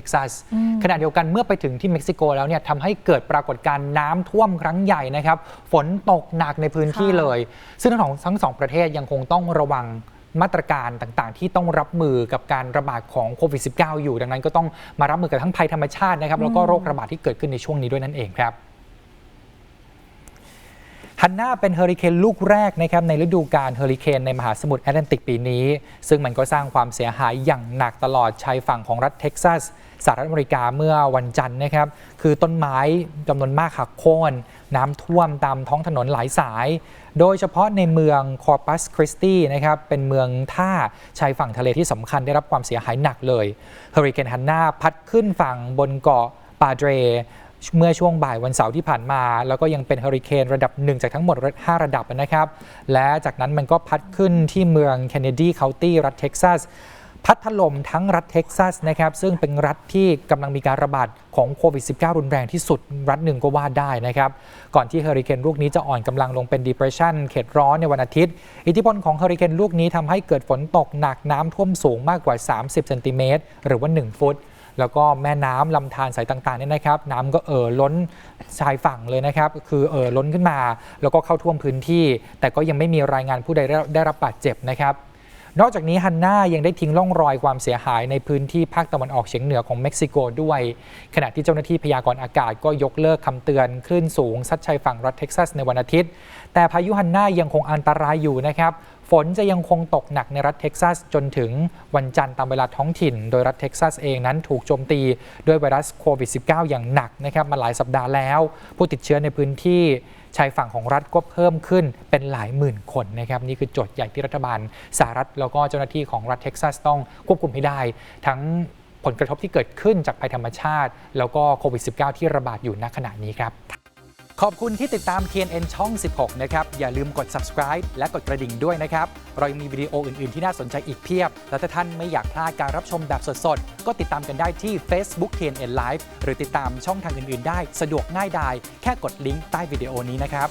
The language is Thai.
เท็กซัสขณะเดียวกันเมื่อไปถึงที่เม็กซิโกแล้วเนี่ยทำให้เกิดปรากฏการณ์น้ำท่วมครั้งใหญ่นะครับ ฝนตกหนักในพื้นที่ค่ะเลย ซึ่งทั้งสองทั้งสองประเทศยังคงต้องระวังมาตรการต่างๆ ที่ต้องรับมือกับการระบาดของโควิด -19 อยู่ ดังนั้นก็ต้องมารับมือกับทั้งภัยธรรมชาตินะครับแล้วก็โรคระบาดที่เกิดขึ้นในช่วงนี้ด้วยนั่นเองครับ ฮันนาเป็นเฮอริเคนลูกแรกนะครับในฤดูกาลเฮอริเคนในมหาสมุทรแอตแลนติกปีนี้ ซึ่งมันก็สร้างความเสียหายอย่างหนักตลอดชายฝั่งของรัฐเท็กซัสสหรัฐอเมริกาเมื่อวันจันทร์นะครับ คือต้นไม้จำนวนมากหักโค่นน้ำท่วมตามท้องถนนหลายสาย โดยเฉพาะในเมืองคอร์ปัสคริสตีนะครับ เป็นเมืองท่าชายฝั่งทะเลที่สำคัญได้รับความเสียหายหนักเลยเฮอริเคนฮันนาพัดขึ้นฝั่งบนเกาะปาเดร เมื่อช่วงบ่ายวันเสาร์ที่ผ่านมา แล้วก็ยังเป็นเฮอริเคนระดับหนึ่งจากทั้งหมด 5 ระดับนะครับ และจากนั้นมันก็พัดขึ้นที่เมืองเคนเนดีเคาน์ตี้รัฐเท็กซัสพัดถล่มทั้งรัฐเท็กซัสนะครับซึ่งเป็นรัฐที่กำลังมีการระบาดของโควิด -19 รุนแรงที่สุดรัฐหนึ่งก็ว่าได้นะครับก่อนที่เฮอริเคนลูกนี้จะอ่อนกำลังลงเป็น depression เขตร้อนในวันอาทิตย์ อิทธิพลของเฮอริเคนลูกนี้ทำให้เกิดฝนตกหนักน้ำท่วมสูงมากกว่า 30 เซนติเมตรหรือว่า 1 ฟุต แล้วก็แม่น้ำลำธารสายต่างๆเนี่ยนะครับ น้ำก็เอ่อล้นชายฝั่งเลยนะครับ คือเอ่อล้นขึ้นมา แล้วก็เข้าท่วมพื้นที่ แต่ก็ยังไม่มีรายงานผู้ใดได้ได้รับบาดเจ็บนะครับนอกจากนี้ฮันน่ายังได้ทิ้งร่องรอยความเสียหายในพื้นที่ภาคตะวันออกเฉียงเหนือของเม็กซิโกด้วย ขณะที่เจ้าหน้าที่พยากรณ์อากาศก็ยกเลิกคำเตือนคลื่นสูงซัดชายฝั่งรัฐเท็กซัสในวันอาทิตย์ แต่พายุฮันน่ายังคงอันตรายอยู่นะครับ ฝนจะยังคงตกหนักในรัฐเท็กซัสจนถึงวันจันทร์ตามเวลาท้องถิ่น โดยรัฐเท็กซัสเองนั้นถูกโจมตีด้วยไวรัสโควิด -19 อย่างหนักนะครับมาหลายสัปดาห์แล้ว ผู้ติดเชื้อในพื้นที่ชายฝั่งของรัฐก็เพิ่มขึ้นเป็นหลายหมื่นคนนะครับนี่คือโจทย์ใหญ่ที่รัฐบาลสหรัฐแล้วก็เจ้าหน้าที่ของรัฐเท็กซัสต้องควบคุมให้ได้ ทั้งผลกระทบที่เกิดขึ้นจากภัยธรรมชาติ แล้วก็โควิด -19 ที่ระบาดอยู่ณขณะนี้ครับ ขอบคุณที่ติดตาม TNN ช่อง 16 นะครับ อย่าลืมกด subscribe และกดกระดิ่งด้วยนะครับ เรายังมีวิดีโออื่น ๆ ที่น่าสนใจอีกเพียบ และถ้าท่านไม่อยากพลาดการรับชมแบบสด ๆ ก็ติดตามกันได้ที่ Facebook TNN Live หรือติดตามช่องทางอื่น ๆ ได้ สะดวกง่ายดาย แค่กดลิงก์ใต้วิดีโอนี้นะครับ